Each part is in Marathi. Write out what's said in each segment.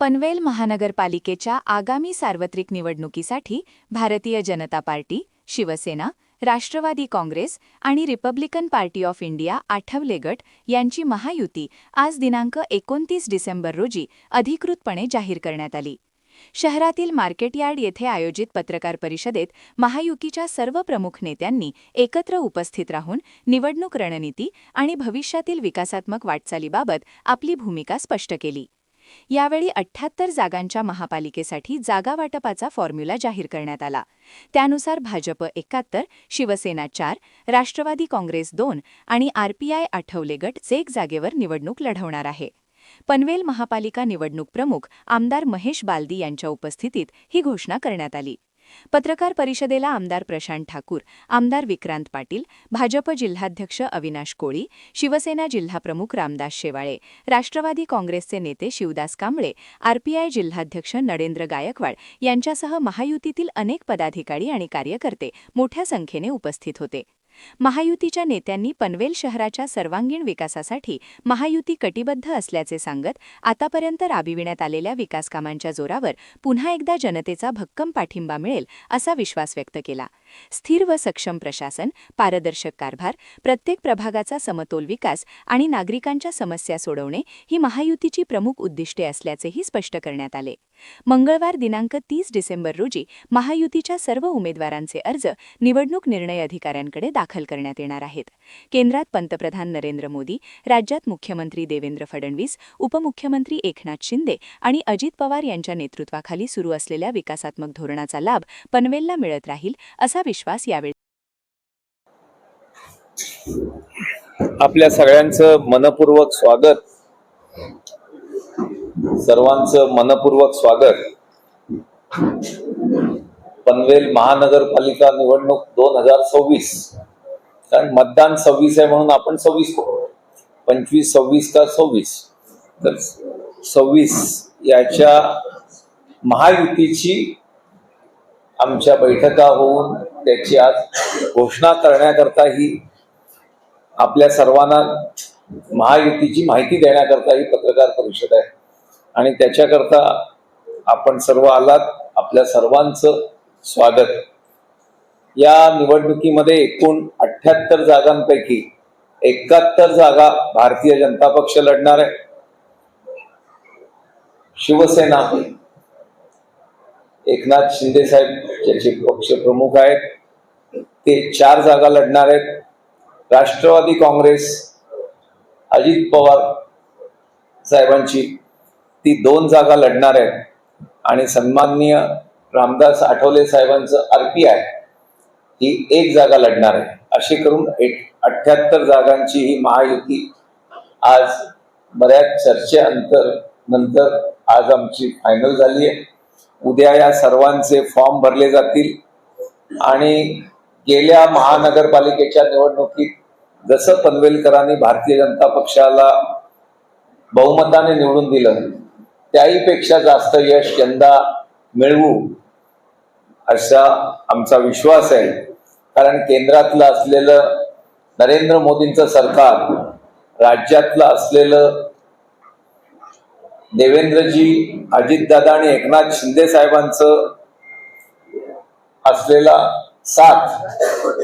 पनवेल महानगरपालिकेच्या आगामी सार्वत्रिक निवडणुकीसाठी भारतीय जनता पार्टी शिवसेना राष्ट्रवादी काँग्रेस आणि Republican Party of India Athawale गट यांची महायुती आज दिनांक एकोणतीस डिसेंबर रोजी अधिकृतपणे जाहीर करण्यात आली. शहरातील मार्केटयार्ड येथे आयोजित पत्रकार परिषदेत महायुतीच्या सर्व प्रमुख नेत्यांनी एकत्र उपस्थित राहून निवडणूक रणनीती आणि भविष्यातील विकासात्मक वाटचालीबाबत आपली भूमिका स्पष्ट केली. यावेळी अठ्ठ्याहत्तर जागांच्या महापालिकेसाठी जागा वाटपाचा फॉर्म्युला जाहीर करण्यात आला. त्यानुसार भाजप एकाहत्तर शिवसेना चार राष्ट्रवादी काँग्रेस दोन आणि आरपीआय आठवले गट एक जागेवर निवडणूक लढवणार आहे. पनवेल महापालिका निवडणूक प्रमुख आमदार महेश बालदी यांच्या उपस्थितीत ही घोषणा करण्यात आली. पत्रकार परिषदेला आमदार प्रशांत ठाकूर आमदार विक्रांत पाटील भाजप जिल्हाध्यक्ष अविनाश कोळी शिवसेना जिल्हाप्रमुख रामदास शेवाळे राष्ट्रवादी काँग्रेसचे नेते शिवदास कांबळे आरपीआय जिल्हाध्यक्ष नरेंद्र गायकवाड यांच्यासह महायुतीतील अनेक पदाधिकारी आणि कार्यकर्ते मोठ्या संख्येने उपस्थित होते. महायुतीच्या नेत्यांनी पनवेल शहराच्या सर्वांगीण विकासासाठी महायुती कटिबद्ध असल्याचे सांगत आतापर्यंत राबविण्यात आलेल्या विकासकामांच्या जोरावर पुन्हा एकदा जनतेचा भक्कम पाठिंबा मिळेल असा विश्वास व्यक्त केला. स्थिर व सक्षम प्रशासन पारदर्शक कारभार प्रत्येक प्रभागाचा समतोल विकास आणि नागरिकांच्या समस्या सोडवणे ही महायुतीची प्रमुख उद्दिष्टे असल्याचेही स्पष्ट करण्यात आले. मंगळवार दिनांक तीस डिसेंबर रोजी महायुतीच्या सर्व उमेदवारांचे अर्ज निवडणूक निर्णय अधिकाऱ्यांकडे दाखल करण्यात येणार आहेत. केंद्रात पंतप्रधान नरेंद्र मोदी राज्यात मुख्यमंत्री देवेंद्र फडणवीस उपमुख्यमंत्री एकनाथ शिंदे आणि अजित पवार यांच्या नेतृत्वाखाली सुरू असलेल्या विकासात्मक धोरणाचा लाभ पनवेलला मिळत राहील असा विश्वास यावेळी आपल्या सगळ्यांचं मनपूर्वक स्वागत. सर्वांचं मनपूर्वक स्वागत. पनवेल महानगरपालिका निवडणूक दोन हजार सव्वीस. कारण मतदान सव्वीस आहे म्हणून आपण सव्वीस पंचवीस सव्वीस का सव्वीस? तर सव्वीस याच्या महायुतीची आमच्या बैठका होऊन त्याची आज घोषणा करण्याकरता ही आपल्या सर्वांना महायुतीची माहिती देण्याकरता ही पत्रकार परिषद आहे. आणि त्याच्याकरता आपण सर्व आलात. आपल्या सर्वांचं स्वागत. या निवडणुकीमध्ये एकूण अठ्ठ्याहत्तर जागांपैकी एकाहत्तर जागा भारतीय जनता पक्ष लढणार आहे. शिवसेना एकनाथ शिंदे साहेब ज्याचे पक्ष प्रमुख आहेत ते चार जागा लढणार आहेत. राष्ट्रवादी काँग्रेस अजित पवार साहेबांची ती दोन जागा लढणार आहेत. आणि सन्माननीय रामदास आठवले साहेबांचं आरपीआय ही एक जागा लढणार आहे. अशी करून एक अठ्ठ्याहत्तर जागांची ही महायुती आज बऱ्याच चर्चेअंतर नंतर आज आमची फायनल झाली आहे. उद्या या सर्वांचे फॉर्म भरले जातील. आणि गेल्या महानगरपालिकेच्या निवडणुकीत जसं पनवेलकरांनी भारतीय जनता पक्षाला बहुमताने निवडून दिलं त्याहीपेक्षा जास्त यश यंदा मिळवू असा आमचा विश्वास आहे. कारण केंद्रातलं असलेलं नरेंद्र मोदींचं सरकार राज्यातलं असलेलं देवेंद्रजी अजितदादा आणि एकनाथ शिंदे साहेबांचं असलेला साथ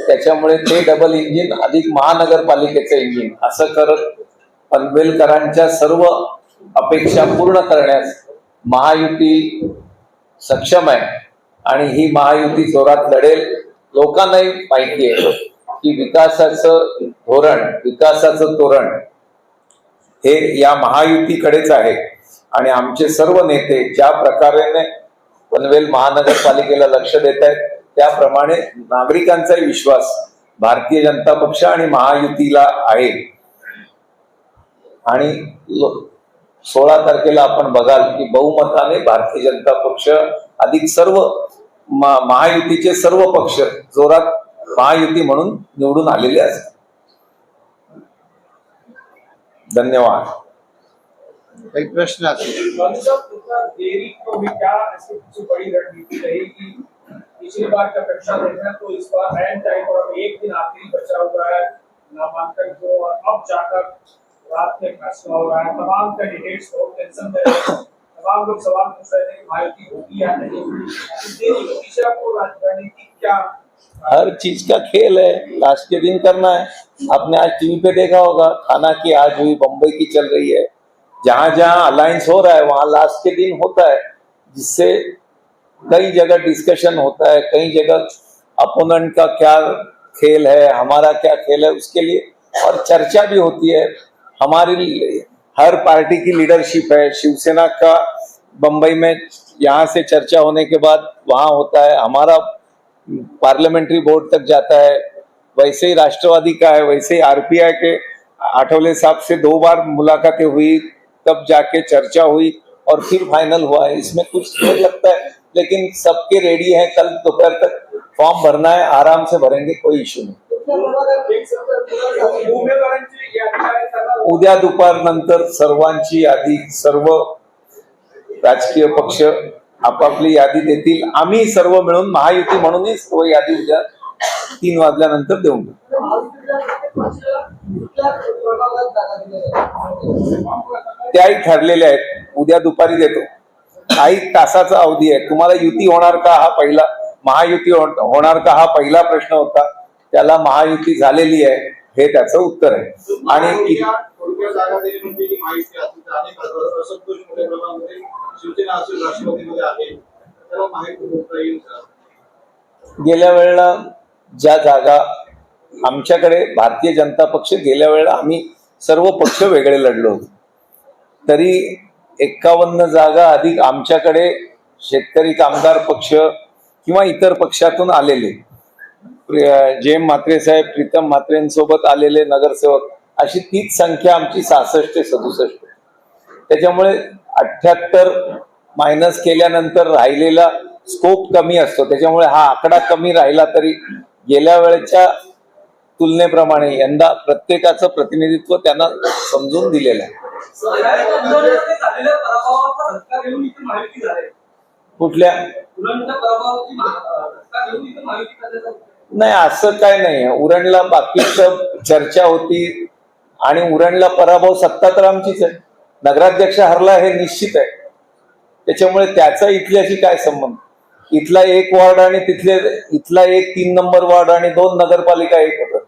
त्याच्यामुळे ते डबल इंजिन अधिक महानगरपालिकेचं इंजिन असं करत पनवेलकरांच्या सर्व अपेक्षा पूर्ण करण्यास महायुती सक्षम आहे. आणि ही महायुती जोरात लढेल लोकांनाही माहिती आहे की विकासाचं धोरण विकासाचं तोरण हे या महायुतीकडेच आहे. आणि आमचे सर्व नेते ज्या प्रकारे पनवेल महानगरपालिकेला लक्ष देत आहेत त्याप्रमाणे नागरिकांचाही विश्वास भारतीय जनता पक्ष आणि महायुतीला आहे. आणि सोळा तारखेला आपण बघाल की बहुमताने भारतीय जनता पक्ष अधिक सर्व महायुतीचे सर्व पक्ष जोरात महायुती म्हणून निवडून आलेले असतात धन्यवाद. काही प्रश्न आता पिछली बार का अपेक्षा देखना तो इस बार एंड टाइम और एक दिन आखिरी बचा हुआ है नामांकन को और अब जाकर रात में हो रहा है। तमाम कैंडिडेट्स टेंशन। तमाम लोग सवाल पूछ रहे थे कि होगी या नहीं होगी। आपको क्या हर चीज़ का खेल है। लास्ट के दिन करना है। आपने आज टीवी पे देखा होगा, खाना की आज हुई, बम्बई की चल रही है। जहाँ जहाँ अलायंस हो रहा है, वहाँ लास्ट के दिन होता है, जिससे कई जगह डिस्कशन होता है, कई जगह अपोनेंट का क्या खेल है, हमारा क्या खेल है, उसके लिए और चर्चा भी होती है। हमारी हर पार्टी की लीडरशिप है। शिवसेना का बम्बई में यहाँ से चर्चा होने के बाद वहाँ होता है। हमारा पार्लियामेंट्री बोर्ड तक जाता है। वैसे ही राष्ट्रवादी का है, वैसे ही आरपीआई के आठवले साहब से दो बार मुलाकातें हुई, तब जाके चर्चा हुई और फिर फाइनल हुआ है। इसमें कुछ देर लगता है, लेकिन सबके रेडी है। कल दोपहर तक फॉर्म भरना है, आराम से भरेंगे, कोई इश्यू नहीं। उद्या दुपारनंतर सर्वांची यादी सर्व राजकीय पक्ष आपापली यादी देतील. आम्ही सर्व मिळून महायुती म्हणूनही सर्व यादी उद्या तीन वाजल्यानंतर देऊन त्याही ठरलेल्या आहेत. उद्या दुपारी देतो. काही तासाचा अवधी आहे. तुम्हाला युती होणार का हा पहिला? महायुती होणार का हा पहिला प्रश्न होता? त्याला महायुती झालेली आहे हे त्याचं उत्तर आहे. आणि म्हणजे गेल्या वेळेला ज्या जागा आमच्याकडे भारतीय जनता पक्ष गेल्या वेळेला आम्ही सर्व पक्ष वेगळे लढलो होतो. तरी एक्कावन्न जागा अधिक आमच्याकडे शेतकरी कामगार पक्ष किंवा इतर पक्षातून आलेले. जेम म्हात्रे साहेब प्रीतम म्हात्रेंसोबत आलेले नगरसेवक अशी तीच संख्या आमची सहासष्ट ते सदुसष्ट. त्याच्यामुळे अठ्ठ्याहत्तर मायनस केल्यानंतर राहिलेला स्कोप कमी असतो. त्याच्यामुळे हा आकडा कमी राहिला तरी गेल्या वेळेच्या तुलनेप्रमाणे यंदा प्रत्येकाचं प्रतिनिधित्व त्यांना समजून दिलेलं आहे. कुठल्या? नाही असं काय नाही उरणला बाकीचं चर्चा होती आणि उरणला पराभव सत्ता तर आमचीच आहे नगराध्यक्ष हरला हे निश्चित आहे त्याच्यामुळे त्याचा इथल्याशी काय संबंध इथला एक वॉर्ड आणि तिथले इथला एक तीन नंबर वॉर्ड आणि दोन नगरपालिका एक होत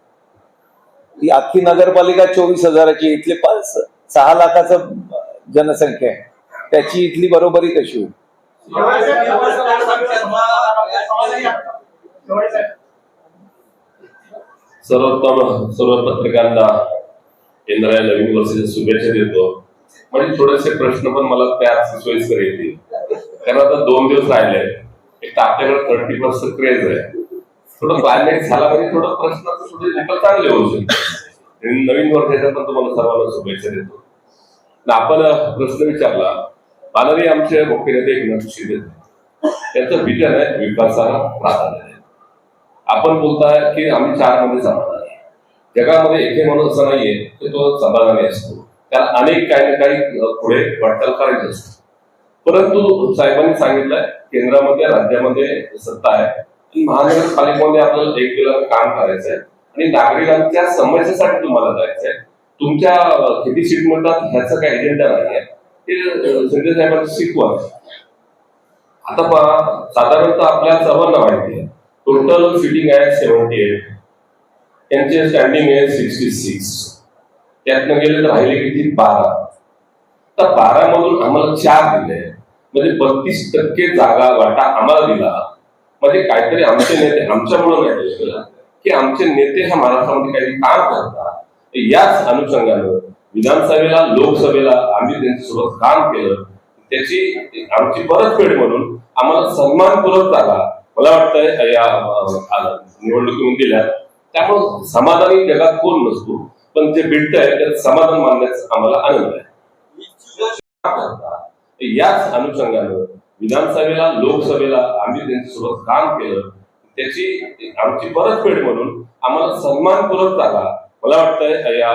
ही अख्खी नगरपालिका चोवीस हजाराची इथले पाच सहा लाखाचं जनसंख्या आहे त्याची इथली बरोबरी कशी होईल सर्वोत्तम सर्व पत्रकारांना येणाऱ्या नवीन वर्षाच्या शुभेच्छा देतो. म्हणजे थोडेसे प्रश्न पण मला त्याच सोयीस्कर येतील कारण आता दोन दिवस राहिले. एक तर आपल्याकडे थर्टी पर्सेंट क्रेज आहे. थोडं बायमेट झाला म्हणजे थोडं प्रश्न थोडे चांगले होऊ शकते आणि नवीन वर्षाच्या पण तुम्हाला सर्वांना शुभेच्छा देतो. आपण प्रश्न विचारला. माननीय आमचे मुख्य नेते एकनाथ शिंदे. त्यांचं विजन आहे विकासाला प्राधान्य. आहे आपण बोलताय की आम्ही चारमध्ये समाधान आहे जगामध्ये एक माणूस असा नाहीये की तो समाधानी असतो. त्याला अनेक काही ना काही पुढे वाटचाल करायची असते. परंतु साहेबांनी सांगितलंय केंद्रामध्ये राज्यामध्ये सत्ता आहे. आणि महानगरपालिकेमध्ये आपल्याला एक केलं काम करायचं आहे आणि नागरिकांच्या समस्येसाठी तुम्हाला जायचं आहे तुमच्या किती सीट म्हणतात ह्याचा काही एजेंडा नाही आहे ते संजय साहेबांचं शिकवा आता पहा साधारणतः आपल्या सर्वांना माहिती आहे. टोटल सिटिंग आहे सेव्हन्टी एट त्यांचे स्टँडिंग आहे सिक्स्टी सिक्स त्यातनं गेले तर राहिले किती? बारा. तर बारा मधून आम्हाला चार दिले. म्हणजे बत्तीस टक्के जागा वाटा आम्हाला दिला. म्हणजे काहीतरी आमचे नेते आमच्यामुळे नाही की आमचे नेते ह्या महाराष्ट्रामध्ये काहीतरी काम करतात. याच अनुषंगानं विधानसभेला लोकसभेला आम्ही त्यांच्यासोबत काम केलं. त्याची आमची परतफेड म्हणून आम्हाला सन्मानपूर्वक जागा मला वाटतंय या निवडणुकीहून गेल्या दिल्या त्यामुळे समाधानी जगात कोण नसतो पण जे भेटतंय त्यात समाधान मानण्याचा आम्हाला आनंद आहे. याच अनुषंगानं विधानसभेला लोकसभेला आम्ही त्यांच्यासोबत काम केलं. त्याची आमची परतफेड म्हणून आम्हाला सन्मानपूर्वक जागा मला वाटतंय या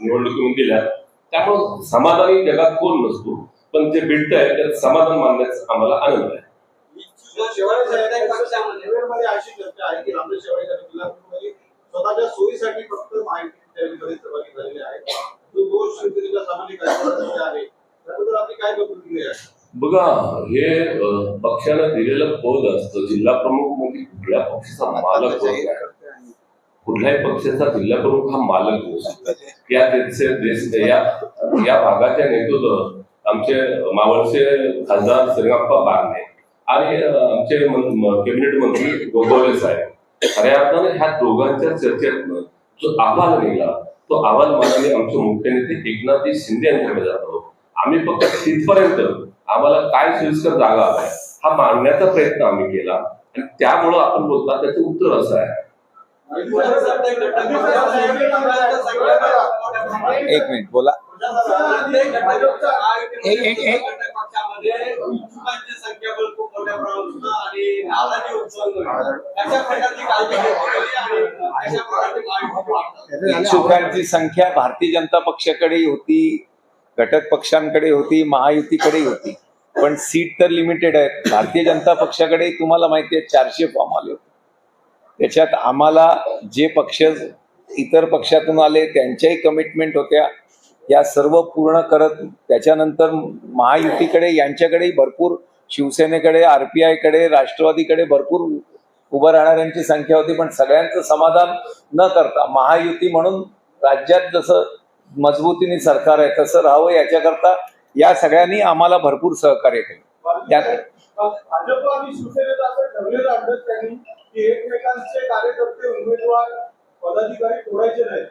निवडणुकीहून गेल्या दिल्या त्यामुळे समाधानी जगात कोण नसतो पण जे भेटतंय त्यात समाधान मानण्याचा आम्हाला आनंद आहे. अशी चर्चा आहे की रामदेव स्वतःच्या सोयीसाठी फक्त माहिती सहभागी झालेले आहेत जो दोष शिवसेनेच्या सामान्य कार्यकर्त्यांमध्ये आहे. त्याबद्दल आपली काय प्रतिक्रिया आहे? बघा हे अ, पक्षानं दिलेलं पद असतं जिल्हा प्रमुख म्हणजे कुठल्या पक्षाचा मालक होत कुठल्याही पक्षाचा जिल्हा प्रमुख हा मालक होऊ शकतो या या या भागाचे नेतृत्व आमचे मावळचे खासदार श्रीराप्पा बारणे. आणि आमचे कॅबिनेट मंत्री गोगोळे साहेब खऱ्या अर्थाने ह्या दोघांच्या चर्चेतनं जो अहवाल निघाला तो अहवाल माननीय आमचे मुख्य नेते एकनाथजी शिंदे यांच्याकडे जातो आम्ही फक्त तिथपर्यंत आम्हाला काय सोयीस्कर जागा हवाय हा मांडण्याचा प्रयत्न आम्ही केला. आणि त्यामुळं आपण बोलता त्याचं उत्तर असं आहे. एक मिनिट बोला. एक- एक- एक- पक्षामध्ये इच्छुकांची संख्या पण खूप मोठ्या प्रमाणात होतं आणि नावाची उत्सव अशा प्रकारची काळजी घेतली आणि अशा प्रकारची काळजी वाटतात इच्छुकांची संख्या भारतीय जनता पक्षाकडे होती घटक पक्षांकडे होती महायुतीकडे होती. पण सीट तर लिमिटेड आहेत. भारतीय जनता पक्षाकडे तुम्हाला माहिती आहे चारशे फॉर्म आले होते. त्याच्यात आम्हाला जे पक्ष इतर पक्षातून आले त्यांच्याही कमिटमेंट होत्या. या सर्व पूर्ण करत त्याच्यानंतर महायुतीकडे यांच्याकडेही भरपूर शिवसेनेकडे आरपीआयकडे राष्ट्रवादीकडे भरपूर उभं राहणाऱ्यांची संख्या होती पण सगळ्यांचं समाधान न करता महायुती म्हणून राज्यात जसं मजबूतीने सरकार आहे तसं राहावं याच्याकरता या सगळ्यांनी आम्हाला भरपूर सहकार्य केलं. त्यात भाजप आणि शिवसेनेचं असं ठरलेलं अंडरस्टँडिंग की एकमेकांचे कार्यकर्ते उमेदवार पदाधिकारी तोडायचे नाहीत.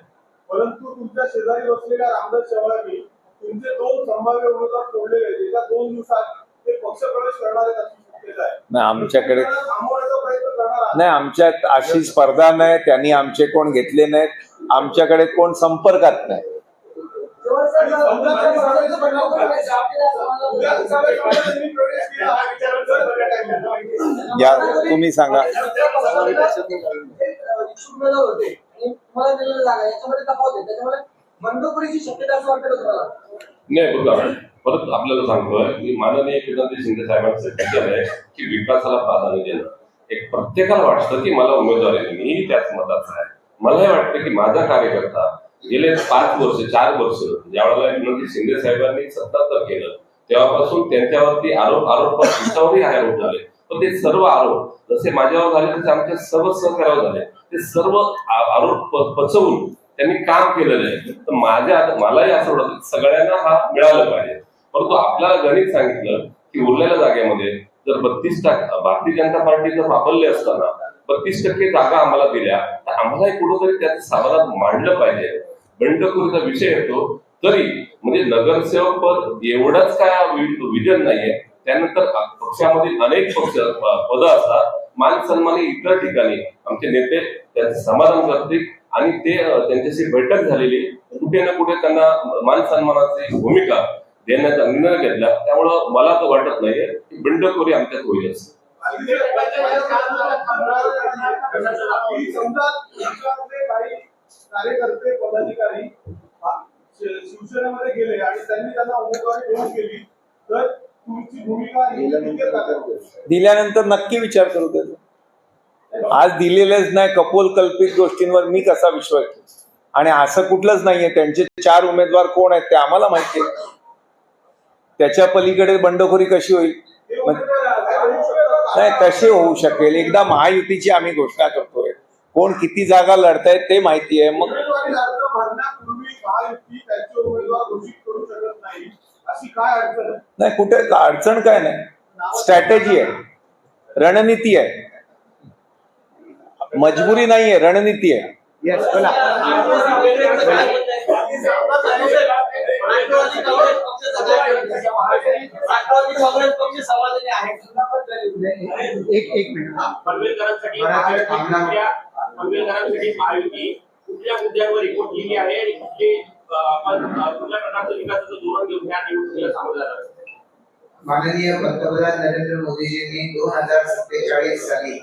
परंतु तुमच्या शेजारी बसलेल्या रामदास चव्हाणांनी तुमचे दोन संभाव्य उमेदवार आहेत. एका दोन दिवसात ते पक्ष प्रवेश करणार आहेत अशी शक्यता आहे नाही आमच्याकडे तुम्ही त्यांना थांबवण्याचा प्रयत्न करणार आहात. नाही आमच्यात अशी स्पर्धा नाही त्यांनी आमचे कोण घेतले नाहीत आमच्याकडे कोण संपर्कात नाही. प्रवेश केला. हा विचार जर गेला. या तुम्ही सांगा. होते. तुम्हाला दिलेलं जागा याच्यामध्ये तफावत आहे. त्याच्यामध्ये बंडखोरीची शक्यता असं वाटतं तुम्हाला? नाही बघा परत आपल्याला सांगतोय की माननीय एकनाथजी शिंदे साहेबांचं विचार आहे की विकासाला प्राधान्य देणं. एक प्रत्येकाला वाटतं की मला उमेदवार आहे मीही त्याच मताचा आहे. मलाही वाटतं की माझा कार्यकर्ता गेले पाच वर्ष चार वर्ष ज्यावेळेला एकनाथजी शिंदे साहेबांनी सत्तांतर केलं तेव्हापासून त्यांच्यावरती आरोप आरोप त्यांच्यावरही आरोप झाले पण ते सर्व आरोप जसे माझ्यावर झाले तसे आमच्या सर्व सहकार्यावर झाले. ते सर्व आरोप पचवून त्यांनी काम केलेलं आहे. तर माझ्या मलाही असं वाटत सगळ्यांना हा मिळालं पाहिजे. परंतु आपल्याला गणित सांगितलं की उरलेल्या जागेमध्ये जर बत्तीस टक्के भारतीय जनता पार्टी जर वापरले असताना बत्तीस टक्के जागा आम्हाला दिल्या तर आम्हालाही कुठंतरी त्याचं समाधान मांडलं पाहिजे. बंडखोरीचा विषय येतो तरी म्हणजे नगरसेवक पद एवढंच काय विजन नाहीये. त्यानंतर पक्षामध्ये अनेक पक्ष पद असतात. मान सन्मान इतर ठिकाणी आमचे नेते त्यांचं समाधान करतील आणि ते त्यांच्याशी बैठक झालेली कुठे ना कुठे त्यांना मान सन्मानाची भूमिका देण्याचा निर्णय घेतला. त्यामुळं मला तर वाटत नाहीये की बिंडखोरी आमच्यात होईल असं. कार्यकर्ते पदाधिकारी शिवसेनेमध्ये गेले आणि त्यांनी त्यांना उमेदवारी देऊन केली. तर दिल्यानंतर नक्की विचार करू त्याचा आज दिलेलेच नाही कपोल कल्पित गोष्टींवर मी कसा विश्वास ठेवू? आणि असं कुठलंच नाहीये त्यांचे चार उमेदवार कोण आहेत ते आम्हाला माहिती आहे. त्याच्या पलीकडे बंडखोरी कशी होईल? नाही कशी होऊ शकेल. एकदा महायुतीची आम्ही घोषणा करतोय. कोण किती जागा लढतायत ते माहिती आहे. मग नाही अशी काय अडचण आहे? नाही कुठे अडचण काय नाही. स्ट्रॅटेजी आहे. रणनीती आहे. मजबुरी नाहीये रणनीती आहे. येस बोला. राष्ट्रवादी काँग्रेस पक्ष सगळ्या- राष्ट्रवादी काँग्रेस पक्ष समाधानी आहे एक एक मिनिट माननीय पंतप्रधान नरेंद्र मोदीजींनी दोन हजार सत्तेचाळीस साली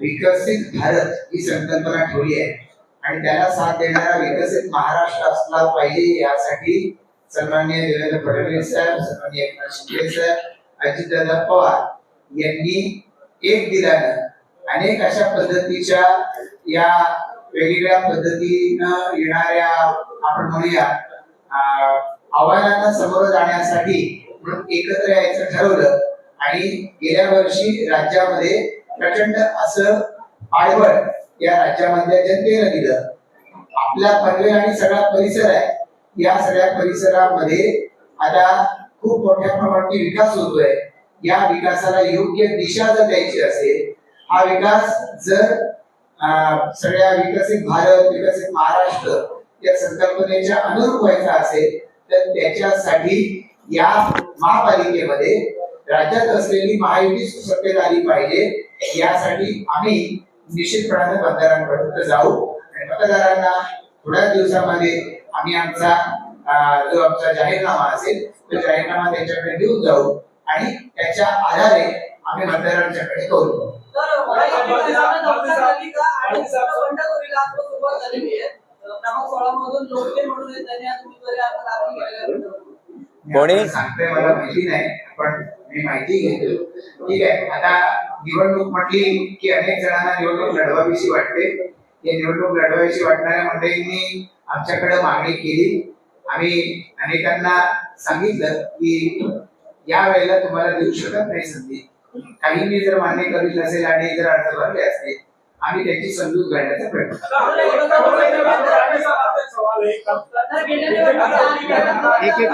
विकसित भारत ही संकल्पना ठेवली आहे. आणि त्याला साथ देणारा विकसित महाराष्ट्र असला पाहिजे यासाठी सन्माननीय देवेंद्र फडणवीस साहेब सन्माननीय एकनाथ शिंदे साहेब अजितदादा पवार यांनी एक दिलानं अनेक अशा पद्धतीच्या या वेगवेगळ्या पद्धतीनं येणाऱ्या आपण म्हणूया आव्हानांना समोर जाण्यासाठी म्हणून एकत्र यायचं ठरवलं. आणि गेल्या वर्षी राज्यामध्ये प्रचंड असं पायबळ या राज्यामधल्या जनतेनं दिलं. आपला पनवेल आणि सगळा परिसर आहे. या सगळ्या परिसरामध्ये आता खूप मोठ्या प्रमाणात विकास होतोय. या विकासाला योग्य दिशा जर द्यायची असेल हा विकास जर सगळ्या विकसित भारत विकसित महाराष्ट्र या संकल्पनेच्या अनुरूप व्हायचा असेल तर त्याच्यासाठी या महापालिकेमध्ये राज्यात असलेली महायुती सुसत्तेत आली पाहिजे. यासाठी आम्ही निश्चितपणाने मतदारांपर्यंत जाऊ. आणि मतदारांना थोड्या दिवसामध्ये आम्ही आमचा जो आमचा जाहीरनामा असेल तो जाहीरनामा त्यांच्याकडे देऊन जाऊ. आणि त्याच्या आधारे आम्ही मतदारांच्याकडे करू. कोणी? सांगतोय मला माहिती नाही पण मी माहिती घेतो. ठीक आहे आता निवडणूक म्हटली की अनेक जणांना निवडणूक लढवावीशी वाटते. या निवडणूक लढवावीशी वाटणाऱ्या मंडळींनी आमच्याकडे मागणी केली. आम्ही अनेकांना सांगितलं की या वेळेला तुम्हाला देऊ शकत नाही संधी. काहींनी जर मान्य करीत नसेल आणि जर अर्ज भरले असतील आम्ही त्याची समजूत घालण्याचा प्रयत्न. एक एक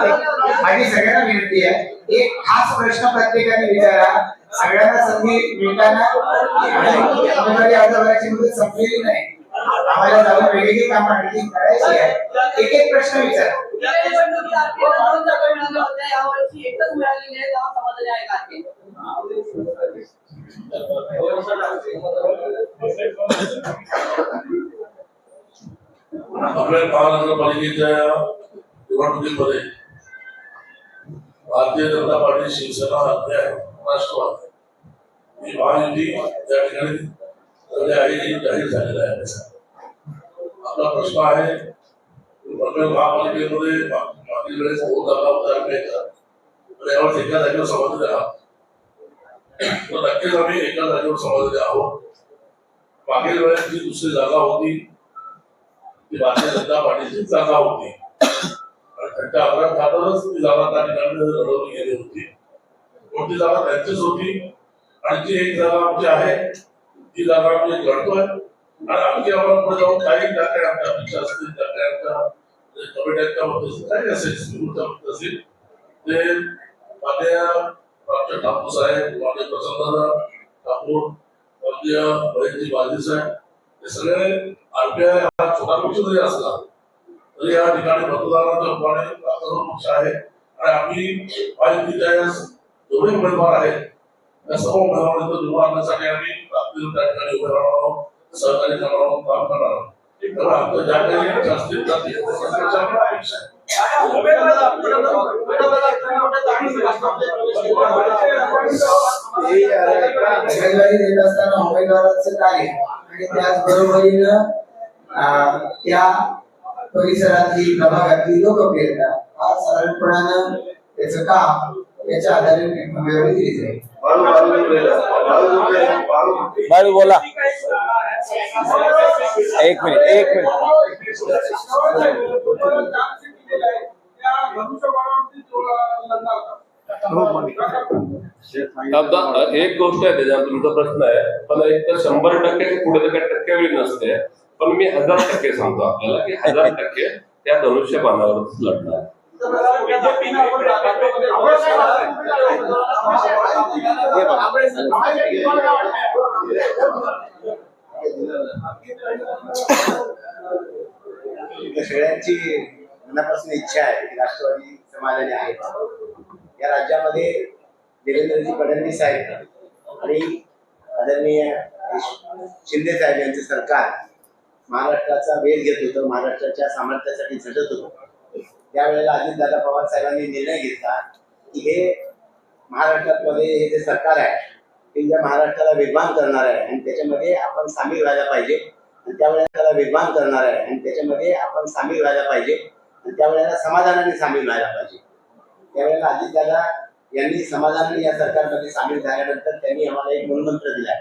माझी सगळ्यांना विनंती आहे एक खास प्रश्न प्रत्येकाने विचारा. सगळ्यांना संधी मिळताना उमेदवारी अर्ज भरायची मुदत संपलेली नाही. आम्हाला जाऊन वेगवेगळी कामं आणखी करायची आहे. एक एक प्रश्न विचारा. एकच मिळालेली आहे तेव्हा समाधानी आहे का ते? आपल्या महानगरपालिकेच्या निवडणुकीमध्ये भारतीय जनता पार्टी शिवसेना आणि राष्ट्रवादी ही महायुती त्या ठिकाणी जाहीर झालेला आहे. आपला प्रश्न आहे महापालिकेमध्ये मागील वेळेस दोन जागा होत्या आंबेडकर तर यावर एका जागेवर समाधानी आहात. तर नक्कीच आम्ही एका जागेवर समाधानी आहोत. मागील वेळेस जी दुसरी जागा होती ती भारतीय जनता पार्टीची जागा होती. आणि त्यांच्या आग्रह खातरच ती जागा त्या ठिकाणी लढवली गेली होती. कोणती जागा त्यांचीच होती. आणि जी एक जागा आमची आहे. ती जागा आम्ही लढतोय. आणि आणखी आपण पुढे जाऊन काही ज्या काही आमच्या अपेक्षा असतील त्या काही आमच्या कमिट्यांच्या मध्यस्थी काही असेल स्कूलच्या ते माझ्या डॉक्टर ठाकूर साहेब माझे प्रसन्न ठाकूर माननीय महेशजी बाजी साहेब हे सगळे आरपीआय हा छोटा पक्ष जरी असला तरी या ठिकाणी मतदारांच्या रूपाने पक्ष आहे. आणि आम्ही महायुतीच्या या जेवढे उमेदवार आहेत त्या सर्व उमेदवारांचा निवडून आणण्यासाठी आम्ही ताकदीनं त्या ठिकाणी उभे राहणार आहोत सहकार्य करणार आहोत काम करणार आहोत. उमेदवारी देत असताना उमेदवाराचं कार्य आणि त्याचबरोबरीनं त्या परिसरातली प्रभागातली लोकप्रियता हा साधारणपणानं त्याचं काम याच्या आधारे उमेदवारी दिली जाईल बाळू बोला. एक मिनिट एक मिनिट. एक गोष्ट आहे त्याच्यात तुमचा प्रश्न आहे. पण एक तर शंभर टक्के पुढे तर काही टक्केवारी नसते. पण मी हजार टक्के सांगतो आपल्याला की हजार टक्के त्या धनुष्यबाणावरच लढणार. सगळ्यांची मनापासून इच्छा आहे की राष्ट्रवादी समाजाने आहे. या राज्यामध्ये देवेंद्रजी फडणवीस आहेत आणि आदरणीय शिंदे साहेब यांचे सरकार महाराष्ट्राचा वेध घेत होतं महाराष्ट्राच्या सामर्थ्यासाठी झटत होतं. त्यावेळेला अजितदादा पवार साहेबांनी निर्णय घेतला की हे महाराष्ट्रामध्ये हे जे सरकार आहे ते ज्या महाराष्ट्राला वेगवान करणार आहे आणि त्याच्यामध्ये आपण सामील व्हायला पाहिजे आणि त्यावेळेला त्याला वेगवान करणार आहे आणि त्याच्यामध्ये आपण सामील व्हायला पाहिजे आणि त्यावेळेला समाधानाने सामील व्हायला पाहिजे. त्यावेळेला अजितदादा यांनी समाधानाने या सरकारमध्ये सामील झाल्यानंतर त्यांनी आम्हाला एक मूलमंत्र दिला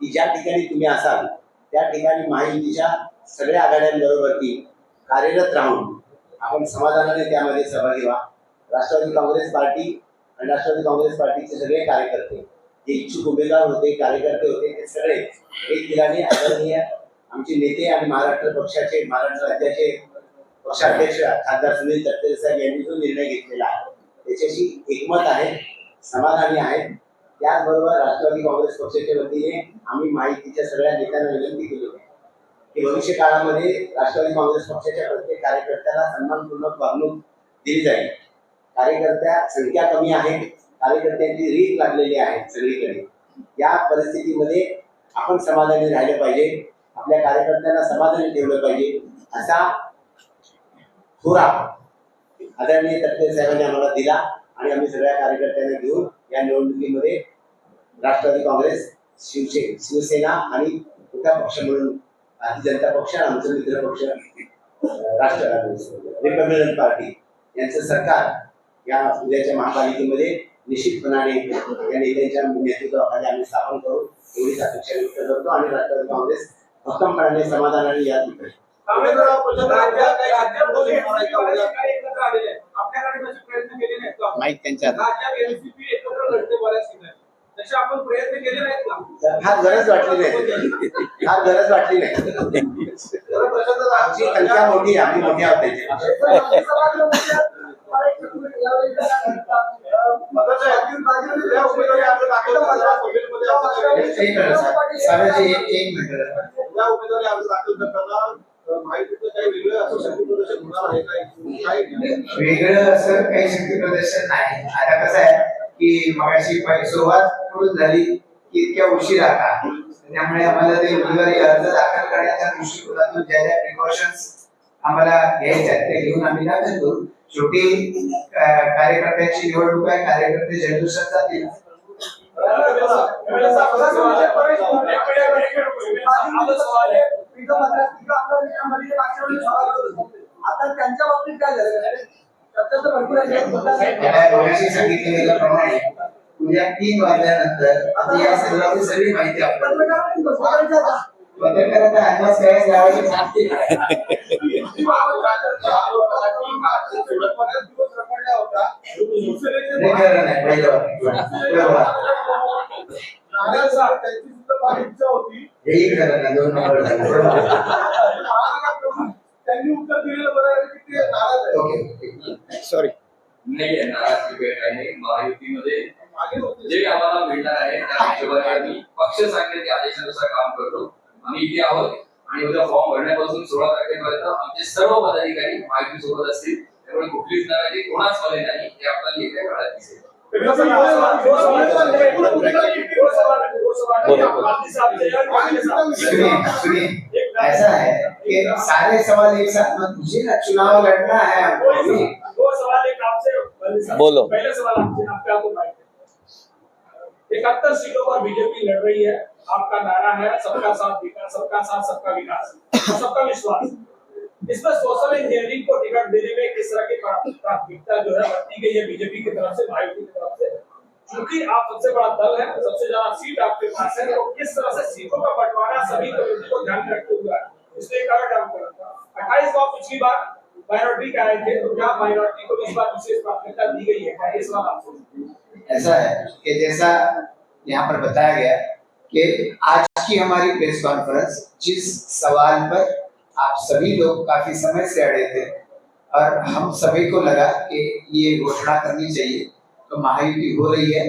की ज्या ठिकाणी तुम्ही असाल त्या ठिकाणी महायुतीच्या सगळ्या आघाड्यांबरोबर की कार्यरत राहून आपण समाधानाने त्यामध्ये सहभागी व्हा. राष्ट्रवादी काँग्रेस पार्टी आणि राष्ट्रवादी काँग्रेस पार्टीचे सगळे कार्यकर्ते जे इच्छुक उमेदवार होते कार्यकर्ते होते ते सगळे एक दिलाने आदरणीय आमचे नेते आणि महाराष्ट्र पक्षाचे महाराष्ट्र राज्याचे पक्षाध्यक्ष खासदार सुनील तटकरे साहेब यांनी जो निर्णय घेतलेला आहे त्याच्याशी एकमत आहे समाधानी आहे. त्याचबरोबर राष्ट्रवादी काँग्रेस पक्षाच्या वतीने आम्ही माहितीच्या सगळ्या नेत्यांना विनंती केली होती. भविष्य काळामध्ये राष्ट्रवादी काँग्रेस पक्षाच्या प्रत्येक कार्यकर्त्याला सन्मानपूर्वक वागणूक दिली जाईल. कार्यकर्त्या संख्या कमी आहे कार्यकर्त्यांची रीत लागलेली आहे सगळीकडे. या परिस्थितीमध्ये आपण समाधानी राहिलं पाहिजे आपल्या कार्यकर्त्यांना समाधानी ठेवलं पाहिजे असा खुरा आदरणीय तटकरे साहेबांनी आम्हाला दिला आणि आम्ही सगळ्या कार्यकर्त्यांना घेऊन या निवडणुकीमध्ये राष्ट्रवादी काँग्रेस शिवसे शिवसेना आणि मोठा पक्ष म्हणून भारतीय जनता पक्ष आणि आमचं मित्र पक्ष अं, राष्ट्र रिपब्लिकन पार्टी यांचं सरकार या उद्याच्या महापालिकेमध्ये निश्चितपणाने या नेत्यांच्या नेतृत्वाखाली आम्ही स्थापन करू एवढीच अपेक्षा व्यक्त करतो आणि राष्ट्रवादी काँग्रेस भक्कमपणाने समाधानाने या? माहीत त्यांच्या फार गरज वाटली नाही. फार गरज वाटली नाही. आमची संख्या मोठी आम्ही मोठी आहोत एक मिनिट वेगळं असं काही वेगळं असं काही शक्ती प्रदर्शन नाही. आता कसं आहे की मगाशी सुरुवात कुठून झाली की इतक्या उशिरा का त्यामुळे आम्हाला ते उमेदवारी अर्ज दाखल करण्याच्या दृष्टिकोनातून ज्या ज्या प्रिकॉशन्स आम्हाला घ्यायच्या ते घेऊन आम्ही दाखल करू शेवटी कार्यकर्त्यांची निवडणूक आहे कार्यकर्ते जल्लोषात जातील आता त्यांच्या बाबतीत काय झालं? चर्चा तर उद्या तीन वाजल्यानंतर आता या संदर्भातली सगळी माहिती नाही नाही नाही. त्यांनी उत्तर दिलेलं बरं सॉरी वेळ आहे. महायुतीमध्ये जे आम्हाला मिळणार आहे त्या हिशोबाने आम्ही पक्ष सांगण्याच्या आदेशानुसार काम करतो आम्ही इथे आहोत आणि उद्या फॉर्म भरण्यापासून सोळा तारखेपर्यंत आमचे सर्व पदाधिकारी महायुती सोबत असतील त्यामुळे कुठलीच नाराजी कोणाच मध्ये नाही हे आपल्याला येत्या काळात दिसेल ऐसा है कि सारे सवाल एक साथ मत पूछिए ना चुनाव लड़ना है हमको अभी। दो सवाल एक आपसे बोलो। पहले सवाल आपसे आपके है। इकहत्तर सीटों पर बीजेपी लड़ रही है। आपका नारा है, सबका साथ विकास सबका साथ, सबका विकास, सबका विश्वास। इसमें सोशल इंजीनियरिंग को टिकट देने में किस तरह की प्राथमिकता जो है बरती गई है बीजेपी की तरफ़ से मायावती की तरफ़ से? क्योंकि आप सबसे बड़ा दल है, सबसे ज़्यादा सीट आपके पास है तो किस तरह से सीटों का बंटवारा सभी कम्युनिटी को ध्यान में रखते हुए इसलिए कड़ा काम कर अट्ठाईस गाँव पिछली बार माइनॉरिटी के थे तो क्या माइनॉरिटी को इस बार विशेष प्राथमिकता दी गई है? क्या ये सवाल आपसे। ऐसा है कि जैसा यहाँ पर बताया गया कि आज की हमारी प्रेस कॉन्फ्रेंस जिस सवाल पर आप सभी लोग काफ़ी समय से अड़े थे, और हम सभी को लगा कि ये घोषणा करनी चाहिए तो महायुति हो रही है।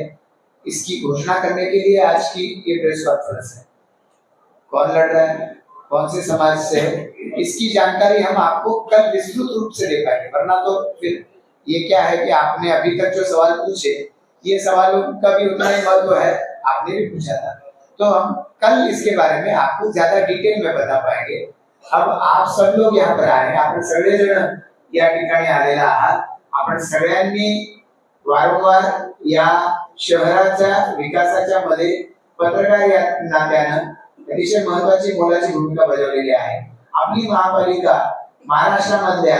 इसकी घोषणा करने के लिए आज की ये प्रेस कॉन्फ्रेंस है। कौन लड़ रहा है? कौन से समाज से है, इसकी जानकारी हम आपको कल विस्तृत रूप से दे पाएँगे। वरना तो फिर ये क्या है कि आपने अभी तक जो सवाल पूछे, ये सवालों का भी उतना ही महत्व है, आपने भी पूछा था। तो हम कल इसके बारे में आपको ज़्यादा डिटेल में बता पाएँगे। अब आप सब लोग यहाँ पर आए आपण सगळेजण या ठिकाणी आलेला आहात आपण सगळ्यांनी वारंवार या शहराच्या विकासाच्या मध्ये पत्रकार या नात्यानं अतिशय महत्वाची मोलाची भूमिका बजावलेली आहे. आपली महापालिका महाराष्ट्रामधल्या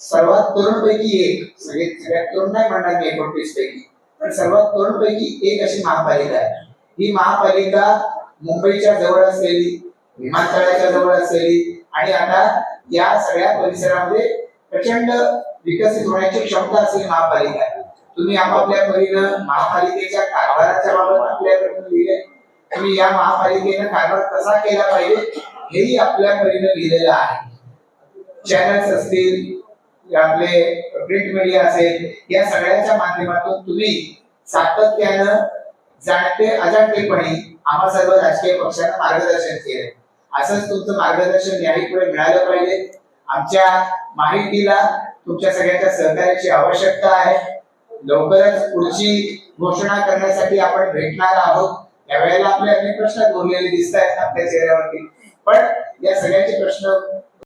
सर्वात तरुण पैकी एक सगळे सगळ्यात तरुण नाही म्हणणार मी एकोणतीस पैकी पण सर्वात तरुण पैकी एक अशी महापालिका आहे. ही महापालिका मुंबईच्या जवळ असलेली विमानतळाच्या जवळ असलेली आणि आता या सगळ्या परिसरामध्ये प्रचंड विकसित होण्याची क्षमता असलेली महापालिका आहे. तुम्ही आपापल्या परीनं महापालिकेच्या कारभाराच्या बाबत आपल्याकडून लिहिले तुम्ही या महापालिकेनं कारभार कसा केला पाहिजे हेही आपल्या परीनं लिहिलेलं आहे. चॅनल्स असतील आपले प्रिंट मीडिया असेल या सगळ्याच्या माध्यमातून तुम्ही सातत्यानं जाणते अजाणतेपणे आम्हा सर्व राजकीय पक्षांना मार्गदर्शन केले. असंच तुमचं मार्गदर्शन याही पुढे मिळालं पाहिजे. आमच्या माहितीला तुमच्या सगळ्यांच्या सहकार्याची आवश्यकता आहे. लवकरच पुढची घोषणा करण्यासाठी आपण भेटणार आहोत. यावेळेला आपले अनेक प्रश्न बोललेले दिसत आहेत आपल्या चेहऱ्यावरती. पण या सगळ्याचे प्रश्न